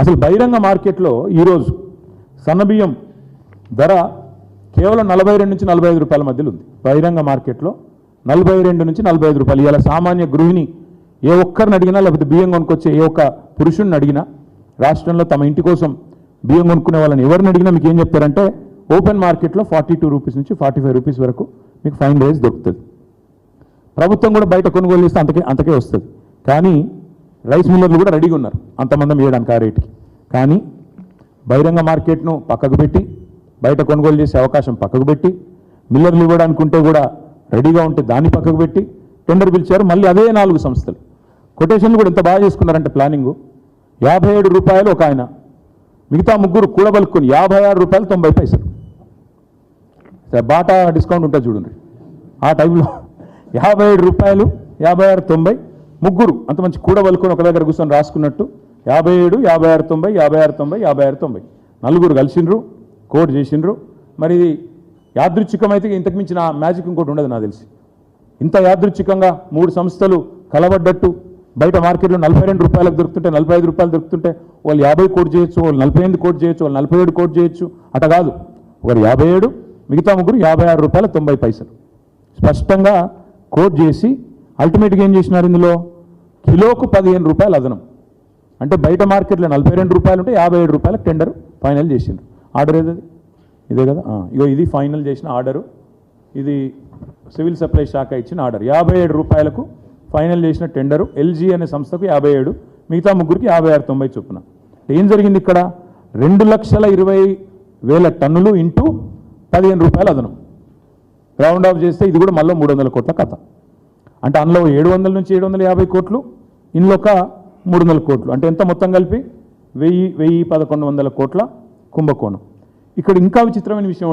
అసలు బహిరంగ మార్కెట్లో ఈరోజు సన్నబియ్యం ధర కేవలం నలభై రెండు నుంచి నలభై ఐదు రూపాయల మధ్యలో ఉంది. బహిరంగ మార్కెట్లో నలభై రెండు నుంచి నలభై ఐదు రూపాయలు. ఇలా సామాన్య గృహిణి ఏ ఒక్కరిని అడిగినా లేకపోతే బియ్యం కొనుక్కొచ్చే ఏ ఒక్క పురుషుడిని అడిగినా రాష్ట్రంలో తమ ఇంటి కోసం బియ్యం కొనుక్కునే వాళ్ళని ఎవరిని అడిగినా మీకు ఏం చెప్తారంటే ఓపెన్ మార్కెట్లో ఫార్టీ టూ రూపీస్ నుంచి ఫార్టీ ఫైవ్ రూపీస్ వరకు మీకు ఫైన్ డేస్ దొరుకుతుంది. ప్రభుత్వం కూడా బయట కొనుగోలు చేస్తే అంతకే అంతకే వస్తుంది. కానీ రైస్ మిల్లర్లు కూడా రెడీగా ఉన్నారు. అంతమందం వేయడానికి ఆ రేటుకి. కానీ బహిరంగ మార్కెట్ను పక్కకు పెట్టి బయట కొనుగోలు చేసే అవకాశం పక్కకు పెట్టి మిల్లర్లు ఇవ్వడానికి ఉంటే కూడా రెడీగా ఉంటే దాన్ని పక్కకు పెట్టి టెండర్ పిలిచారు మళ్ళీ అదే నాలుగు సంస్థలు. కొటేషన్లు కూడా ఎంత బాగా చేసుకున్నారంటే ప్లానింగు. యాభై ఏడు రూపాయలు ఒక ఆయన. మిగతా ముగ్గురు కూడబలుక్కుని యాభై ఆరు రూపాయలు తొంభై పైసలు. సరే, బాటా డిస్కౌంట్ ఉంటుంది చూడండి. ఆ టైంలో యాభై ఏడు రూపాయలు యాభై ఆరు తొంభై ముగ్గురు అంత మంచి కూడ వలుకొని ఒక దగ్గర కూర్చొని రాసుకున్నట్టు యాభై ఏడు యాభై ఆరు తొంభై యాభై ఆరు తొంభై యాభై ఆరు తొంభై. నలుగురు కలిసిండ్రు కోడ్ చేసిండ్రు. మరి ఇది యాదృచ్ఛికమైతే ఇంతకు మించిన మ్యాజిక్ ఇంకోటి ఉండదు నాకు తెలిసి. ఇంత యాదృచ్ఛికంగా మూడు సంస్థలు కలబడ్డట్టు బయట మార్కెట్లో నలభై రెండు రూపాయలకు దొరుకుతుంటే నలభై ఐదు రూపాయలు దొరుకుతుంటే వాళ్ళు యాభై కోట్ చేయొచ్చు వాళ్ళు నలభై ఎనిమిది కోట్ చేయొచ్చు వాళ్ళు నలభై ఏడు కోట్ చేయొచ్చు. అట కాదు. ఒకరు యాభై ఏడు మిగతా ముగ్గురు యాభై ఆరు రూపాయల తొంభై పైసలు. స్పష్టంగా కోట్ చేసి అల్టిమేట్గా ఏం చేసినారు ఇందులో? కిలోకు పదిహేను రూపాయలు అదనం. అంటే బయట మార్కెట్లో నలభై రెండు రూపాయలు ఉంటే యాభై ఏడు రూపాయలకు టెండర్ ఫైనల్ చేసిండ్రు. ఆర్డర్ ఏదది ఇదే కదా? ఇగో ఇది ఫైనల్ చేసిన ఆర్డరు. ఇది సివిల్ సప్లై శాఖ ఇచ్చిన ఆర్డర్. యాభై ఏడు రూపాయలకు ఫైనల్ చేసిన టెండరు ఎల్జీ అనే సంస్థకు యాభై ఏడు మిగతా ముగ్గురికి యాభై ఆరు తొంభై చొప్పున. ఏం జరిగింది ఇక్కడ? రెండు లక్షల ఇరవై వేల టన్నులు ఇంటూ పదిహేను రూపాయలు అదనం. రౌండ్ ఆఫ్ చేస్తే ఇది కూడా మళ్ళీ మూడు వందల కోట్ల కథ. అంటే అందులో ఏడు వందల నుంచి ఏడు వందల యాభై కోట్లు ఇందులో ఒక మూడు వందల కోట్లు. అంటే ఎంత మొత్తం కలిపి? వెయ్యి వెయ్యి పదకొండు వందల కోట్ల కుంభకోణం. ఇక్కడ ఇంకా విచిత్రమైన విషయం